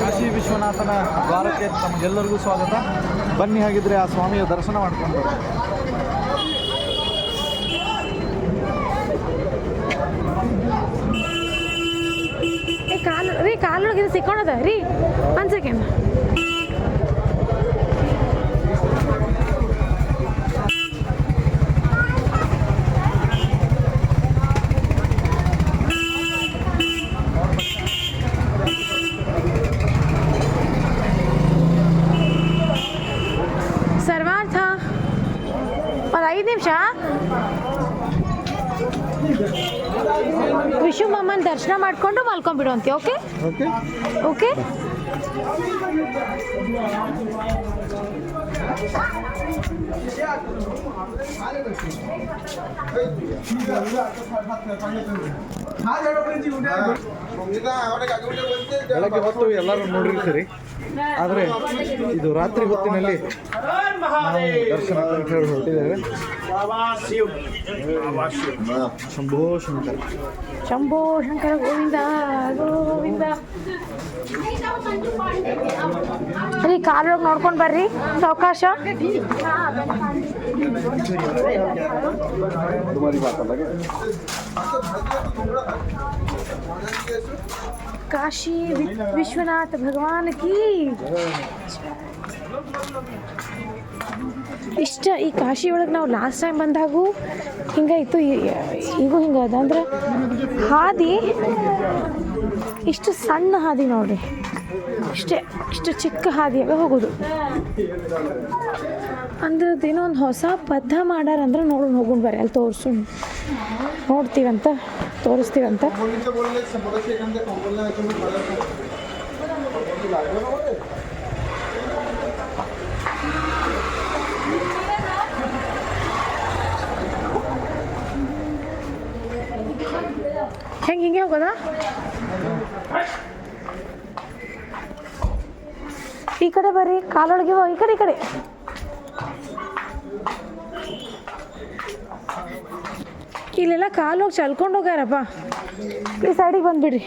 ಕಾಶಿ ವಿಶ್ವನಾಥನ ದ್ವಾರಕ್ಕೆ ತಮಗೆಲ್ಲರಿಗೂ ಸ್ವಾಗತ. ಬನ್ನಿ ಹಾಗಿದ್ರೆ ಆ ಸ್ವಾಮಿಯ ದರ್ಶನ ಮಾಡ್ಕೊಂಡು ಏ ಕಾಲು ರೀ ಕಾಲೊಳಗೆ ಸಿಕ್ಕೊಂಡದ? ರೀ ಒಂದು ಸೆಕೆಂಡ್ ಸರ್ವಾರ್ಥ ಒಂದು ಐದು ನಿಮಿಷ. ವಿಶು ದರ್ಶನ ಮಾಡಿಕೊಂಡು ಮಲ್ಕೊಂಡ್ಬಿಡುವಂತೆ ಓಕೆ ಓಕೆ ಬೆಳಗ್ಗೆ ಹೊತ್ತು ಎಲ್ಲರೂ ನೋಡಿರ್ತೀರಿ. ಆದರೆ ಇದು ರಾತ್ರಿ ಹೊತ್ತಿನಲ್ಲಿ ದರ್ಶನ ಹೊರಟಿದ್ದೇವೆ. ಶಂಭೋ ಶಂಕರ. ಶಂಭೋ ಶಂಕರ ಗೋವಿಂದ ಗೋವಿಂದ. ರೀ ಕಾಲೊಳಗೆ ನೋಡ್ಕೊಂಡು ಬರ್ರಿ, ಸಾವಕಾಶ. ಕಾಶಿ ವಿಶ್ವನಾಥ ಭಗವಾನ್ ಕಿ ಇಷ್ಟ, ಈ ಕಾಶಿ ಒಳಗೆ ನಾವು ಲಾಸ್ಟ್ ಟೈಮ್ ಬಂದಾಗೂ ಹಿಂಗೆ ಇತ್ತು ಈಗೂ ಹಿಂಗೆ ಅದ ಅಂದ್ರೆ ಹಾದಿ, ಇಷ್ಟು ಸಣ್ಣ ಹಾದಿ ನೋಡ್ರಿ. ಇಷ್ಟೇ, ಇಷ್ಟು ಚಿಕ್ಕ ಹಾದಿಯಾಗ ಹೋಗೋದು. ಅಂದ್ರೆ ಅದೇನೋ ಒಂದು ಹೊಸ ಪದ್ಧ ಮಾಡಾರ ಅಂದ್ರೆ ನೋಡೋಣ ಹೋಗೋಣ ಬರ್ರಿ, ಅಲ್ಲಿ ತೋರಿಸು. ನೋಡ್ತೀವಂತ, ತೋರಿಸ್ತೀವಂತ. ಹೆಂಗೆ, ಹಿಂಗೆ ಹೋಗೋದಾ? ಈ ಕಡೆ ಬರ್ರಿ, ಕಾಲೊಳಗೆ ಹೋಗಿ, ಈ ಕಡೆ ಈ ಕಡೆ. ಇಲ್ಲೆಲ್ಲ ಕಾಲು ಹೋಗಿ ಚಲ್ಕೊಂಡು ಹೋಗ್ಯಾರಪ್ಪ. ಈ ಸೈಡಿಗೆ ಬಂದ್ಬಿಡ್ರಿ.